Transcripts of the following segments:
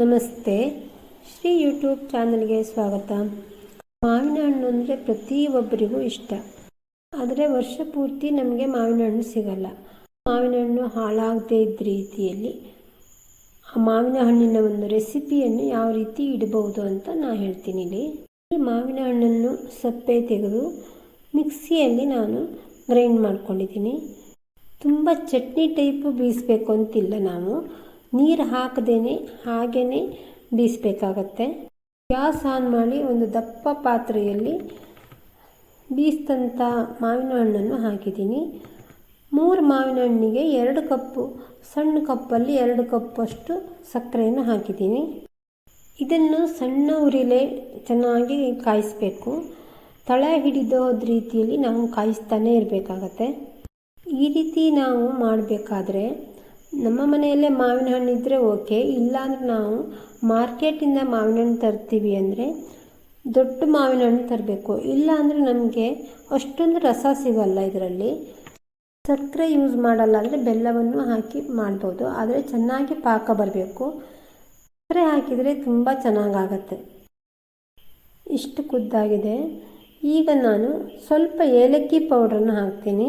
ನಮಸ್ತೆ. ಶ್ರೀ ಯೂಟ್ಯೂಬ್ ಚಾನಲ್ಗೆ ಸ್ವಾಗತ. ಮಾವಿನ ಹಣ್ಣು ಅಂದರೆ ಪ್ರತಿಯೊಬ್ಬರಿಗೂ ಇಷ್ಟ. ಆದರೆ ವರ್ಷ ಪೂರ್ತಿ ನಮಗೆ ಮಾವಿನ ಹಣ್ಣು ಸಿಗಲ್ಲ. ಮಾವಿನ ಹಣ್ಣು ಹಾಳಾಗದೇ ಇದ್ದ ರೀತಿಯಲ್ಲಿ ಆ ಮಾವಿನ ಹಣ್ಣಿನ ಒಂದು ರೆಸಿಪಿಯನ್ನು ಯಾವ ರೀತಿ ಇಡಬಹುದು ಅಂತ ನಾನು ಹೇಳ್ತೀನಿ ಇಲ್ಲಿ. ಈ ಮಾವಿನ ಹಣ್ಣನ್ನು ಸಪ್ಪೆ ತೆಗೆದು ಮಿಕ್ಸಿಯಲ್ಲಿ ನಾನು ಗ್ರೈಂಡ್ ಮಾಡ್ಕೊಂಡಿದ್ದೀನಿ. ತುಂಬ ಚಟ್ನಿ ಟೈಪು ಬೀಸಬೇಕು ಅಂತಿಲ್ಲ ನಾವು. ನೀರು ಹಾಕದೇನೆ ಹಾಗೇ ಬೀಸಬೇಕಾಗತ್ತೆ. ಗ್ಯಾಸ್ ಆನ್ ಮಾಡಿ ಒಂದು ದಪ್ಪ ಪಾತ್ರೆಯಲ್ಲಿ ಬೀಸಿದಂಥ ಮಾವಿನ ಹಣ್ಣನ್ನು ಹಾಕಿದ್ದೀನಿ. ಮೂರು ಮಾವಿನ ಹಣ್ಣಿಗೆ ಎರಡು ಕಪ್ಪು, ಸಣ್ಣ ಕಪ್ಪಲ್ಲಿ ಎರಡು ಕಪ್ಪಷ್ಟು ಸಕ್ಕರೆಯನ್ನು ಹಾಕಿದ್ದೀನಿ. ಇದನ್ನು ಸಣ್ಣ ಉರಿಲೆ ಚೆನ್ನಾಗಿ ಕಾಯಿಸಬೇಕು. ತಳೆ ಹಿಡಿದೋದ ರೀತಿಯಲ್ಲಿ ನಾವು ಕಾಯಿಸ್ತಾನೆ ಇರಬೇಕಾಗತ್ತೆ. ಈ ರೀತಿ ನಾವು ಮಾಡಬೇಕಾದ್ರೆ ನಮ್ಮ ಮನೆಯಲ್ಲೇ ಮಾವಿನ ಹಣ್ಣು ಇದ್ದರೆ ಓಕೆ, ಇಲ್ಲಾಂದ್ರೆ ನಾವು ಮಾರ್ಕೆಟಿಂದ ಮಾವಿನ ಹಣ್ಣು ತರ್ತೀವಿ ಅಂದರೆ ದೊಡ್ಡ ಮಾವಿನ ಹಣ್ಣು ತರಬೇಕು. ಇಲ್ಲ ಅಂದರೆ ನಮಗೆ ಅಷ್ಟೊಂದು ರಸ ಸಿಗಲ್ಲ ಇದರಲ್ಲಿ. ಸಕ್ಕರೆ ಯೂಸ್ ಮಾಡಲ್ಲ ಅಂದರೆ ಬೆಲ್ಲವನ್ನು ಹಾಕಿ ಮಾಡ್ಬೋದು. ಆದರೆ ಚೆನ್ನಾಗಿ ಪಾಕ ಬರಬೇಕು. ಸಕ್ಕರೆ ಹಾಕಿದರೆ ತುಂಬ ಚೆನ್ನಾಗಾಗತ್ತೆ. ಇಷ್ಟು ಕುದ್ದಾಗಿದೆ ಈಗ ನಾನು ಸ್ವಲ್ಪ ಏಲಕ್ಕಿ ಪೌಡ್ರನ್ನು ಹಾಕ್ತೀನಿ.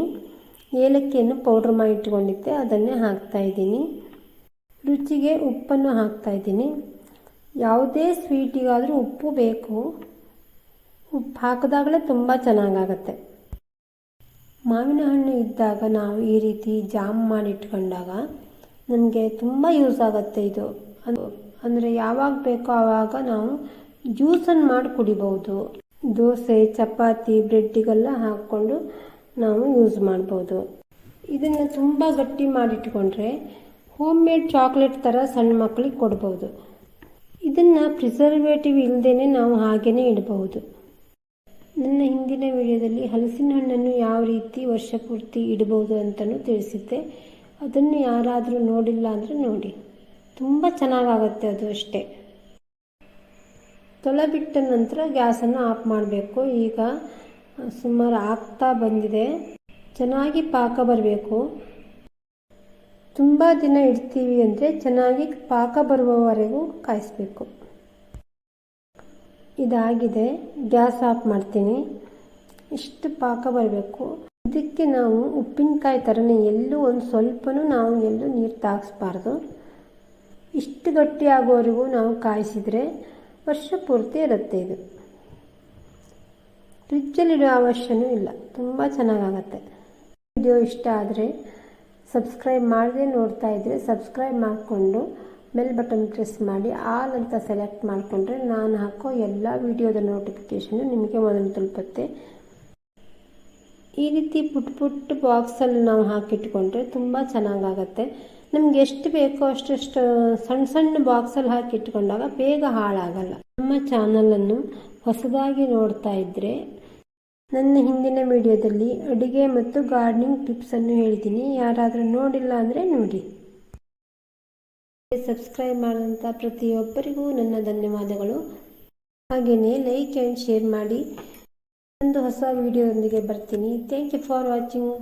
ಏಲಕ್ಕಿಯನ್ನು ಪೌಡ್ರ್ ಮಾಡಿ ಇಟ್ಕೊಂಡಿದ್ದೆ ಅದನ್ನೇ ಹಾಕ್ತಾಯಿದ್ದೀನಿ ರುಚಿಗೆ ಉಪ್ಪನ್ನು ಹಾಕ್ತಾಯಿದ್ದೀನಿ ಯಾವುದೇ ಸ್ವೀಟಿಗಾದರೂ ಉಪ್ಪು ಬೇಕು. ಉಪ್ಪು ಹಾಕಿದಾಗಲೇ ತುಂಬ ಚೆನ್ನಾಗಾಗತ್ತೆ. ಮಾವಿನ ಹಣ್ಣು ಇದ್ದಾಗ ನಾವು ಈ ರೀತಿ ಜಾಮ್ ಮಾಡಿ ಇಟ್ಕೊಂಡಾಗ ನಮಗೆ ತುಂಬ ಯೂಸ್ ಆಗುತ್ತೆ ಇದು. ಅದು ಅಂದರೆ ಯಾವಾಗ ಬೇಕೋ ಆವಾಗ ನಾವು ಜ್ಯೂಸನ್ನು ಮಾಡಿ ಕುಡಿಬೋದು ದೋಸೆ, ಚಪಾತಿ ಬ್ರೆಡ್ಡಿಗೆಲ್ಲ ಹಾಕ್ಕೊಂಡು ನಾವು ಯೂಸ್ ಮಾಡ್ಬೋದು. ಇದನ್ನು ತುಂಬ ಗಟ್ಟಿ ಮಾಡಿಟ್ಕೊಂಡ್ರೆ ಹೋಮ್ ಮೇಡ್ ಚಾಕ್ಲೇಟ್ ಥರ ಸಣ್ಣ ಮಕ್ಕಳಿಗೆ ಕೊಡ್ಬೋದು. ಇದನ್ನು ಪ್ರಿಸರ್ವೇಟಿವ್ ಇಲ್ಲದೇ ನಾವು ಹಾಗೇ ಇಡಬಹುದು. ನನ್ನ ಹಿಂದಿನ ವಿಡಿಯೋದಲ್ಲಿ ಹಲಸಿನ ಹಣ್ಣನ್ನು ಯಾವ ರೀತಿ ವರ್ಷ ಪೂರ್ತಿ ಇಡಬಹುದು ಅಂತಲೂ ತಿಳಿಸಿದ್ದೆ. ಅದನ್ನು ಯಾರಾದರೂ ನೋಡಿಲ್ಲ ಅಂದರೆ ನೋಡಿ. ತುಂಬ ಚೆನ್ನಾಗಾಗತ್ತೆ ಅದು ಅಷ್ಟೇ. ತೊಳೆ ಬಿಟ್ಟ ನಂತರ ಗ್ಯಾಸನ್ನು ಆಫ್ ಮಾಡಬೇಕು. ಈಗ ಸುಮಾರು ಆಗ್ತಾ ಬಂದಿದೆ. ಚೆನ್ನಾಗಿ ಪಾಕ ಬರಬೇಕು. ತುಂಬ ದಿನ ಇಡ್ತೀವಿ ಅಂದರೆ ಚೆನ್ನಾಗಿ ಪಾಕ ಬರುವವರೆಗೂ ಕಾಯಿಸ್ಬೇಕು. ಇದಾಗಿದೆ. ಗ್ಯಾಸ್ ಆಫ್ ಮಾಡ್ತೀನಿ. ಇಷ್ಟು ಪಾಕ ಬರಬೇಕು. ಇದಕ್ಕೆ ನಾವು ಉಪ್ಪಿನಕಾಯಿ ಥರನೇ ಎಲ್ಲೂ ಒಂದು ಸ್ವಲ್ಪನೂ ನಾವು ಎಲ್ಲೂ ನೀರು ತಾಗಿಸ್ಬಾರ್ದು. ಇಷ್ಟು ಗಟ್ಟಿ ಆಗೋವರೆಗೂ ನಾವು ಕಾಯಿಸಿದರೆ ವರ್ಷ ಪೂರ್ತಿ ಇರುತ್ತೆ ಇದು. ಫ್ರಿಜ್ಜಲ್ಲಿಡೋ ಅವಶ್ಯನೂ ಇಲ್ಲ. ತುಂಬ ಚೆನ್ನಾಗಾಗತ್ತೆ. ವಿಡಿಯೋ ಇಷ್ಟ ಆದರೆ ಸಬ್ಸ್ಕ್ರೈಬ್ ಮಾಡದೆ ನೋಡ್ತಾ ಇದ್ದರೆ ಸಬ್ಸ್ಕ್ರೈಬ್ ಮಾಡಿಕೊಂಡು ಬೆಲ್ ಬಟನ್ ಪ್ರೆಸ್ ಮಾಡಿ, ಆಲ್ ಅಂತ ಸೆಲೆಕ್ಟ್ ಮಾಡಿಕೊಂಡ್ರೆ ನಾನು ಹಾಕೋ ಎಲ್ಲ ವಿಡಿಯೋದ ನೋಟಿಫಿಕೇಷನು ನಿಮಗೆ ಮೊದಲು ತಲುಪುತ್ತೆ. ಈ ರೀತಿ ಪುಟ್ ಪುಟ್ ಬಾಕ್ಸಲ್ಲಿ ನಾವು ಹಾಕಿಟ್ಕೊಂಡ್ರೆ ತುಂಬ ಚೆನ್ನಾಗಾಗತ್ತೆ. ನಮ್ಗೆ ಎಷ್ಟು ಬೇಕೋ ಅಷ್ಟಷ್ಟು ಸಣ್ಣ ಸಣ್ಣ ಬಾಕ್ಸಲ್ಲಿ ಹಾಕಿಟ್ಕೊಂಡಾಗ ಬೇಗ ಹಾಳಾಗಲ್ಲ. ನಮ್ಮ ಚಾನಲನ್ನು ಹೊಸದಾಗಿ ನೋಡ್ತಾ ಇದ್ದರೆ ನನ್ನ ಹಿಂದಿನ ವಿಡಿಯೋದಲ್ಲಿ ಅಡುಗೆ ಮತ್ತು ಗಾರ್ಡನಿಂಗ್ ಟಿಪ್ಸನ್ನು ಹೇಳಿದ್ದೀನಿ. ಯಾರಾದರೂ ನೋಡಿಲ್ಲ ಅಂದರೆ ನೋಡಿ. ಸಬ್ಸ್ಕ್ರೈಬ್ ಮಾಡಿದಂಥ ಪ್ರತಿಯೊಬ್ಬರಿಗೂ ನನ್ನ ಧನ್ಯವಾದಗಳು. ಹಾಗೆಯೇ ಲೈಕ್ ಆ್ಯಂಡ್ ಶೇರ್ ಮಾಡಿ. ಒಂದು ಹೊಸ ವಿಡಿಯೋದೊಂದಿಗೆ ಬರ್ತೀನಿ. Thank you for watching